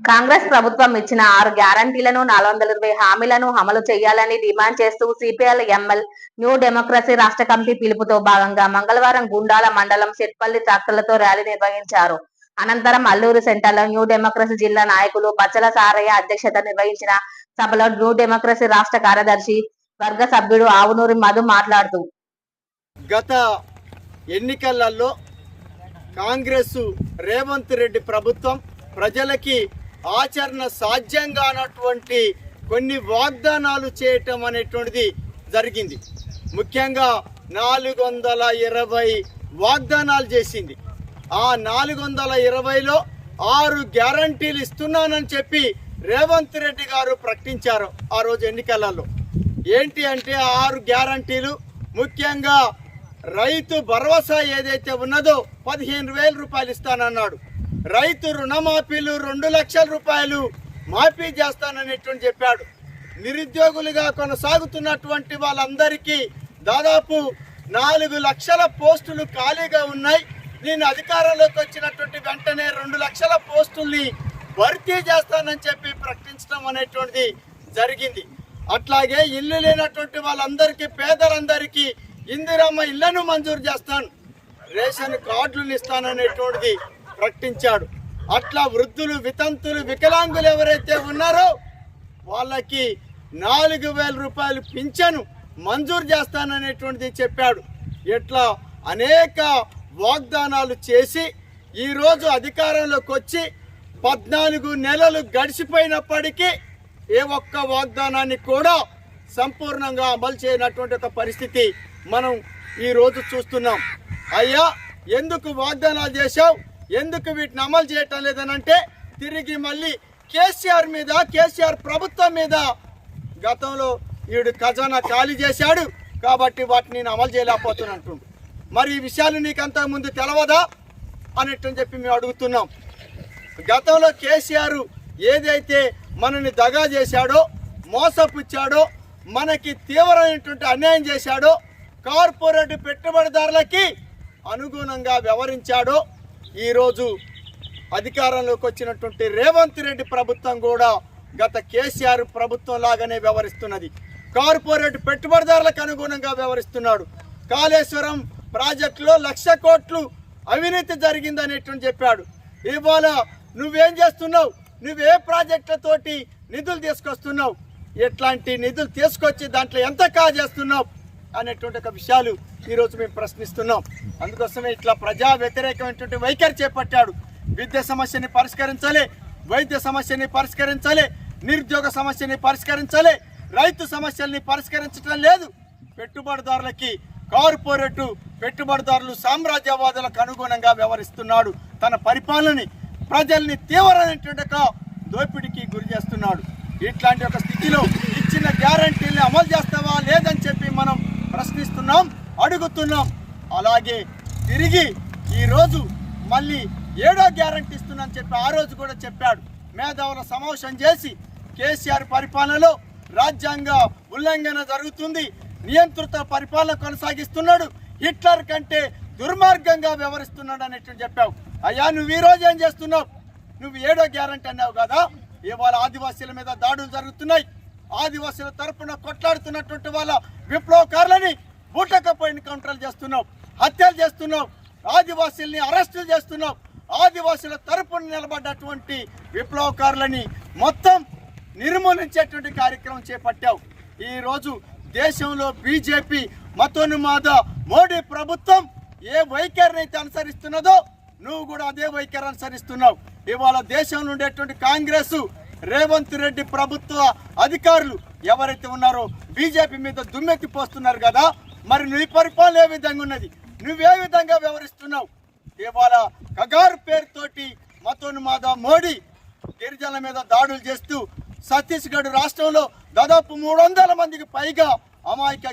కాంగ్రెస్ ప్రభుత్వం ఇచ్చిన ఆరు గ్యారంటీలను నాలుగు వందల ఇరవై హామీలను అమలు చేయాలని డిమాండ్ చేస్తూ సిపిఎల్ ఎంఎల్ న్యూ డెమోక్రసీ రాష్ట్ర కమిటీ పిలుపుతో భాగంగా మంగళవారం గుండాల మండలం చెట్పల్లి ట్రాక్టర్లతో ర్యాలీ నిర్వహించారు. అనంతరం అల్లూరు సెంటర్లో న్యూ డెమోక్రసీ జిల్లా నాయకులు బచ్చల సారయ్య అధ్యక్షత నిర్వహించిన సభలో న్యూ డెమోక్రసీ రాష్ట్ర కార్యదర్శి వర్గ సభ్యుడు ఆవునూరి మధు మాట్లాడుతూ గత ఎన్నికలలో కాంగ్రెస్ రేవంత్ రెడ్డి ప్రభుత్వం ప్రజలకి ఆచరణ సాధ్యం కానటువంటి కొన్ని వాగ్దానాలు చేయటం అనేటువంటిది జరిగింది. ముఖ్యంగా నాలుగు వందల ఇరవై వాగ్దానాలు చేసింది. ఆ నాలుగు వందల ఇరవైలో ఆరు గ్యారంటీలు ఇస్తున్నానని చెప్పి రేవంత్ రెడ్డి గారు ప్రకటించారు ఆ రోజు ఎన్నికలలో. ఏంటి అంటే ఆరు గ్యారంటీలు? ముఖ్యంగా రైతు భరోసా ఏదైతే ఉన్నదో పదిహేను వేల రూపాయలు ఇస్తానన్నాడు. రైతు రుణమాఫీలు రెండు లక్షల రూపాయలు మాఫీ చేస్తాననేటువంటి చెప్పాడు. నిరుద్యోగులుగా కొనసాగుతున్నటువంటి వాళ్ళందరికీ దాదాపు నాలుగు లక్షల పోస్టులు ఖాళీగా ఉన్నాయి. నేను అధికారంలోకి వచ్చినటువంటి వెంటనే రెండు లక్షల పోస్టుల్ని భర్తీ చేస్తానని చెప్పి ప్రకటించడం అనేటువంటిది జరిగింది. అట్లాగే ఇల్లు లేనటువంటి వాళ్ళందరికీ పేదలందరికీ ఇందిరమ్మ ఇళ్ళను మంజూరు చేస్తాను. రేషన్ కార్డులు ఇస్తాననేటువంటిది ప్రకటించాడు. అట్లా వృద్ధులు వితంతులు వికలాంగులు ఎవరైతే ఉన్నారో వాళ్ళకి నాలుగు వేల రూపాయలు పింఛను మంజూరు చేస్తాననేటువంటిది చెప్పాడు. ఇట్లా అనేక వాగ్దానాలు చేసి ఈరోజు అధికారంలోకి వచ్చి పద్నాలుగు నెలలు గడిచిపోయినప్పటికీ ఏ ఒక్క వాగ్దానాన్ని కూడా సంపూర్ణంగా అమలు చేయనటువంటి ఒక పరిస్థితి మనం ఈరోజు చూస్తున్నాం. అయ్యా ఎందుకు వాగ్దానాలు చేశావు? ఎందుకు వీటిని అమలు చేయటం లేదనంటే తిరిగి మళ్ళీ కేసీఆర్ మీద కేసీఆర్ ప్రభుత్వం మీద గతంలో వీడు ఖజానా ఖాళీ చేశాడు. కాబట్టి వాటిని నేను అమలు చేయలేకపోతున్నట్టు మరి ఈ విషయాలు నీకు ముందు తెలవదా? అనేట్టు చెప్పి మేము అడుగుతున్నాం. గతంలో కేసీఆర్ ఏదైతే మనని దగా చేశాడో మోసపుచ్చాడో మనకి తీవ్రమైనటువంటి అన్యాయం చేశాడో కార్పొరేట్ పెట్టుబడిదారులకి అనుగుణంగా వ్యవహరించాడో ఈరోజు అధికారంలోకి వచ్చినటువంటి రేవంత్ రెడ్డి ప్రభుత్వం కూడా గత కేసీఆర్ ప్రభుత్వం లాగానే వ్యవహరిస్తున్నది. కార్పొరేట్ పెట్టుబడిదారులకు అనుగుణంగా వ్యవహరిస్తున్నాడు. కాళేశ్వరం ప్రాజెక్టులో లక్ష కోట్లు అవినీతి జరిగిందనేటువంటి చెప్పాడు. ఇవాళ నువ్వేం చేస్తున్నావు? నువ్వే ప్రాజెక్టులతోటి నిధులు తీసుకొస్తున్నావు? ఎట్లాంటి నిధులు తీసుకొచ్చి దాంట్లో ఎంత కాజేస్తున్నావు? అనేటువంటి ఒక విషయాలు ఈరోజు మేము ప్రశ్నిస్తున్నాం. అందుకోసమే ఇట్లా ప్రజా వ్యతిరేకమైనటువంటి వైఖరి చేపట్టాడు. విద్య సమస్యని పరిష్కరించాలి వైద్య సమస్యని పరిష్కరించాలి నిరుద్యోగ సమస్యని పరిష్కరించాలి రైతు సమస్యల్ని పరిష్కరించడం లేదు. పెట్టుబడిదారులకి కార్పొరేటు పెట్టుబడిదారులు సామ్రాజ్యవాదులకు అనుగుణంగా వ్యవహరిస్తున్నాడు. తన పరిపాలనని ప్రజల్ని తీవ్రమైనటువంటి ఒక దోపిడికి గురి చేస్తున్నాడు. ఇట్లాంటి ఒక స్థితిలో ఇచ్చిన గ్యారంటీని అమలు చేస్తావా లేదని చెప్పి మనం ప్రశ్నిస్తున్నాం అడుగుతున్నాం. అలాగే తిరిగి ఈరోజు మళ్ళీ ఏడో గ్యారంటీ ఇస్తున్నాను చెప్పి ఆ రోజు కూడా చెప్పాడు. మేధావుల సమావేశం చేసి కేసీఆర్ పరిపాలనలో రాజ్యాంగ ఉల్లంఘన జరుగుతుంది నియంత్రిత పరిపాలన కొనసాగిస్తున్నాడు హిట్లర్ కంటే దుర్మార్గంగా వ్యవహరిస్తున్నాడు అనేటువంటి చెప్పావు. అయ్యా నువ్వు ఈ రోజు ఏం చేస్తున్నావు? నువ్వు ఏడో గ్యారంటీ అన్నావు కదా ఇవాళ ఆదివాసీల మీద దాడులు జరుగుతున్నాయి. ఆదివాసుల తరపున కొట్లాడుతున్నటువంటి వాళ్ళ విప్లవకారులని బూటకపు ఎన్కౌంటర్లు చేస్తున్నావు హత్యలు చేస్తున్నావు ఆదివాసుల్ని అరెస్టులు చేస్తున్నావు ఆదివాసుల తరపున నిలబడ్డటువంటి విప్లవకారులని మొత్తం నిర్మూలించేటువంటి కార్యక్రమం చేపట్టావు ఈరోజు దేశంలో బీజేపీ మతోన్మాద మోడీ ప్రభుత్వం ఏ వైఖరిని అయితే అనుసరిస్తున్నదో నువ్వు కూడా అదే వైఖరి అనుసరిస్తున్నావు. ఇవాళ దేశంలో ఉండేటువంటి కాంగ్రెస్ రేవంత్ రెడ్డి ప్రభుత్వ అధికారులు ఎవరైతే ఉన్నారో బీజేపీ మీద దుమ్మెత్తి పోస్తున్నారు కదా మరి నీ పరిపాలన ఏ విధంగా ఉన్నది? నువ్వే విధంగా వ్యవహరిస్తున్నావు? ఇవాళ కగారు పేరుతోటి మతోన్మాద మోడీ గిరిజనుల మీద దాడులు చేస్తూ ఛత్తీస్గఢ్ రాష్ట్రంలో దాదాపు మూడు వందల మందికి పైగా అమాయక